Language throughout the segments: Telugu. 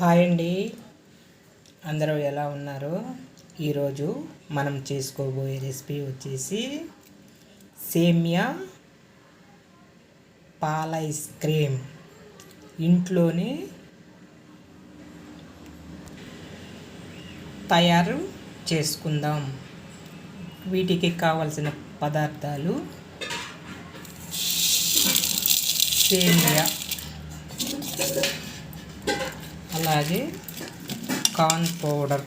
హాయ్ అండి. అందరూ ఎలా ఉన్నారు? ఈరోజు మనం చేసుకోబోయే రెసిపీ వచ్చేసి సేమియా పాల ఐస్ క్రీమ్. ఇంట్లోనే తయారు చేసుకుందాం. వీటికి కావలసిన పదార్థాలు సేమియా. అలాగే కార్న్ పౌడర్.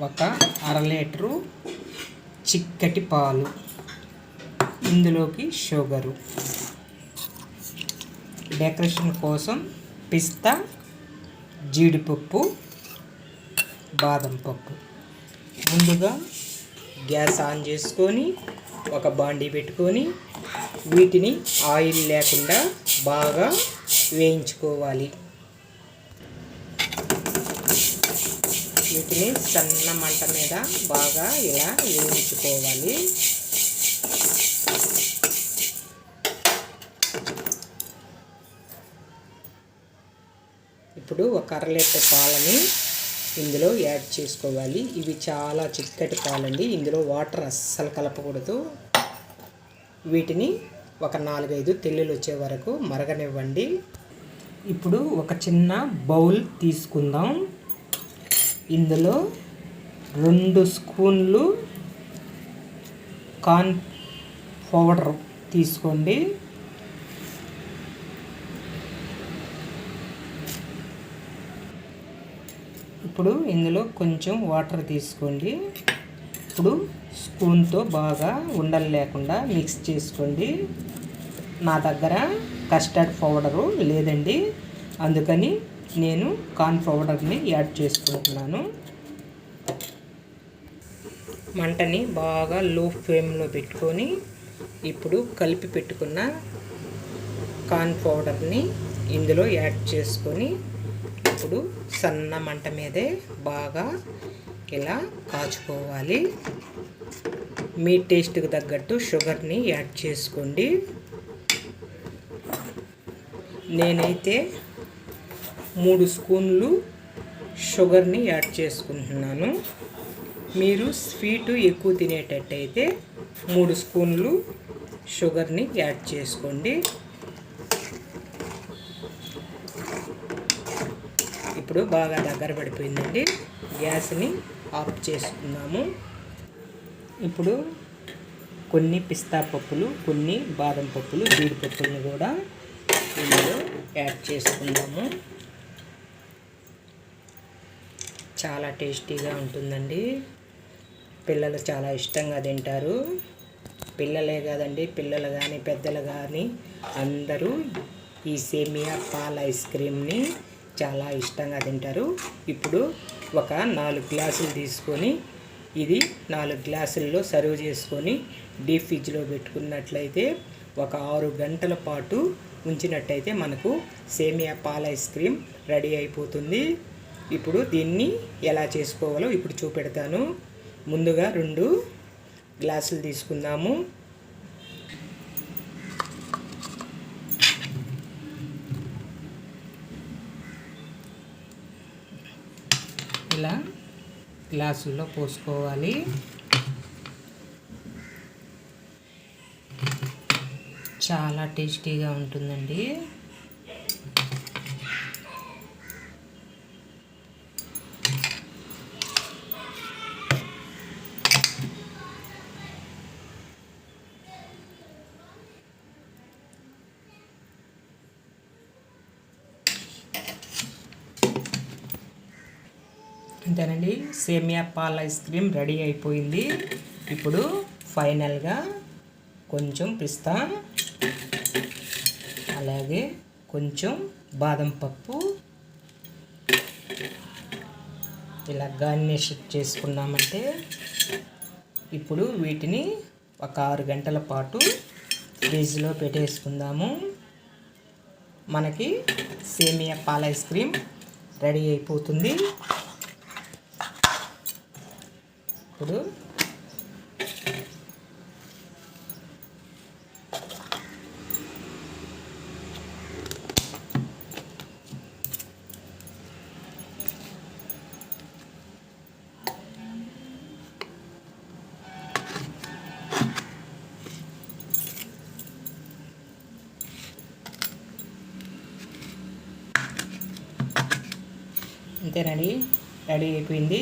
ఒక అర లీటరు చిక్కటి పాలు. ఇందులోకి షుగరు. డెకరేషన్ కోసం పిస్తా జీడిపప్పు బాదం పప్పు. ముందుగా గ్యాస్ ఆన్ చేసుకొని ఒక బాండీ పెట్టుకొని వీటిని ఆయిల్ లేకుండా బాగా వేయించుకోవాలి. వీటిని సన్న మంట మీద బాగా ఇలా వేయించుకోవాలి. ఇప్పుడు ఒక అర లీటర్ పాలని ఇందులో యాడ్ చేసుకోవాలి. ఇవి చాలా చిక్కటి పాలండి. ఇందులో వాటర్ అస్సలు కలపకూడదు. వీటిని ఒక నాలుగైదు తెల్లులు వచ్చే వరకు మరగనివ్వండి. ఇప్పుడు ఒక చిన్న బౌల్ తీసుకుందాం. ఇందులో రెండు స్పూన్లు కార్న్ పౌడర్ తీసుకోండి. ఇప్పుడు ఇందులో కొంచెం వాటర్ తీసుకోండి. ఇప్పుడు స్పూన్తో బాగా ఉండలు లేకుండా మిక్స్ చేసుకోండి. నా దగ్గర కస్టర్డ్ పౌడరు లేదండి. అందుకని నేను కార్న్ పౌడర్ని యాడ్ చేసుకుంటున్నాను. మంటని బాగా లో ఫ్లేమ్లో పెట్టుకొని ఇప్పుడు కలిపి పెట్టుకున్న కార్న్ పౌడర్ని ఇందులో యాడ్ చేసుకొని ఇప్పుడు సన్న మంట మీదే బాగా ఇలా కాచుకోవాలి. మీ టేస్ట్కి తగ్గట్టు షుగర్ని యాడ్ చేసుకోండి. నేనైతే మూడు స్పూన్లు షుగర్ని యాడ్ చేసుకుంటున్నాను. మీరు స్వీటు ఎక్కువ తినేటట్టయితే మూడు స్పూన్లు షుగర్ని యాడ్ చేసుకోండి. ఇప్పుడు బాగా దగ్గర పడిపోయిందండి. గ్యాస్ని ఆఫ్ చేసుకున్నాము ఇప్పుడు కొన్ని పిస్తా పప్పులు కొన్ని బాదం పప్పులు జీడిపప్పులను కూడా ఇందులో యాడ్ చేసుకుందాము. చాలా టేస్టీగా ఉంటుందండి. పిల్లలు చాలా ఇష్టంగా తింటారు. పిల్లలే కాదండి పిల్లలు కానీ పెద్దలు కానీ అందరూ ఈ సేమియా పాల ఐస్ క్రీమ్ని చాలా ఇష్టంగా తింటారు. ఇప్పుడు ఒక నాలుగు గ్లాసులు తీసుకొని ఇది నాలుగు గ్లాసుల్లో సర్వ్ చేసుకొని డీప్ ఫ్రిడ్జ్లో పెట్టుకున్నట్లయితే ఒక ఆరు గంటల పాటు ఉంచినట్టయితే మనకు సేమియా పాల ఐస్ క్రీమ్ రెడీ అయిపోతుంది. ఇప్పుడు దీన్ని ఎలా చేసుకోవాలో ఇప్పుడు చూపెడతాను. ముందుగా రెండు గ్లాసులు తీసుకుందాము. ఇలా గ్లాసుల్లో పోసుకోవాలి. చాలా టేస్టీగా ఉంటుందండి. అంతేనండి సేమియా పాల ఐస్ క్రీమ్ రెడీ అయిపోయింది. ఇప్పుడు ఫైనల్గా కొంచెం పిస్తా అలాగే కొంచెం బాదం పప్పు. ఇలా గార్నిష్ చేసుకున్నామంటే ఇప్పుడు వీటిని ఒక ఆరు గంటల పాటు ఫ్రిడ్జ్లో పెట్టేసుకుందాము. మనకి సేమియా పాల ఐస్ క్రీమ్ రెడీ అయిపోతుంది. ఇప్పుడు అంతేనండి రెడీ అయిపోయింది.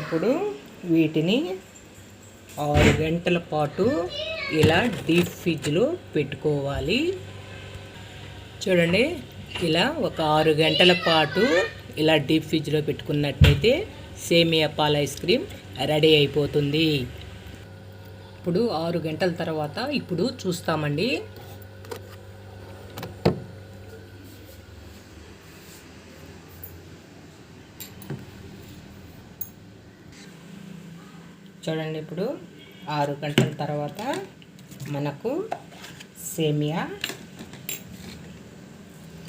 ఇప్పుడు వీటిని ఆరు గంటల పాటు ఇలా డీప్ ఫ్రిడ్జ్లో పెట్టుకోవాలి. చూడండి ఇలా ఒక ఆరు గంటల పాటు ఇలా డీప్ ఫ్రిడ్జ్లో పెట్టుకున్నట్టయితే సేమియా పాల ఐస్ క్రీమ్ రెడీ అయిపోతుంది. ఇప్పుడు ఆరు గంటల తర్వాత ఇప్పుడు చూస్తామండి. చూడండి ఇప్పుడు ఆరు గంటల తర్వాత మనకు సేమియా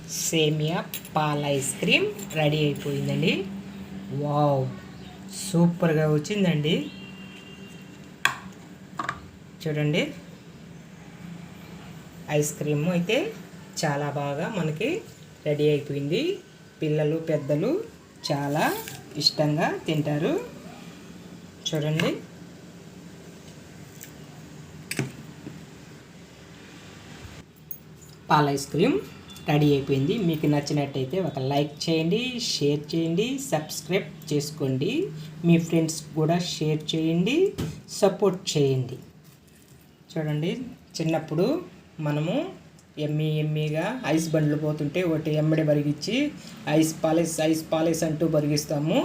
సేమియా పాల ఐస్ క్రీమ్ రెడీ అయిపోయిందండి. వావ్ సూపర్గా వచ్చిందండి. చూడండి ఐస్ క్రీమ్ అయితే చాలా బాగా మనకి రెడీ అయిపోయింది. పిల్లలు పెద్దలు చాలా ఇష్టంగా తింటారు. చూడండి. పాల ఐస్ క్రీమ్ రెడీ అయిపోయింది. మీకు నచ్చినట్టయితే ఒక లైక్ చేయండి షేర్ చేయండి సబ్స్క్రైబ్ చేసుకోండి. మీ ఫ్రెండ్స్ కూడా షేర్ చేయండి సపోర్ట్ చేయండి. చూడండి చిన్నప్పుడు మనము ఎమ్మి ఎమ్మిగా ఐస్ బండ్లు పోతుంటే ఒకటి ఎమ్మడి బరిగిచ్చి ఐస్ పాలేస్ ఐస్ పాలేస్ అంటూ బరిగిస్తాము.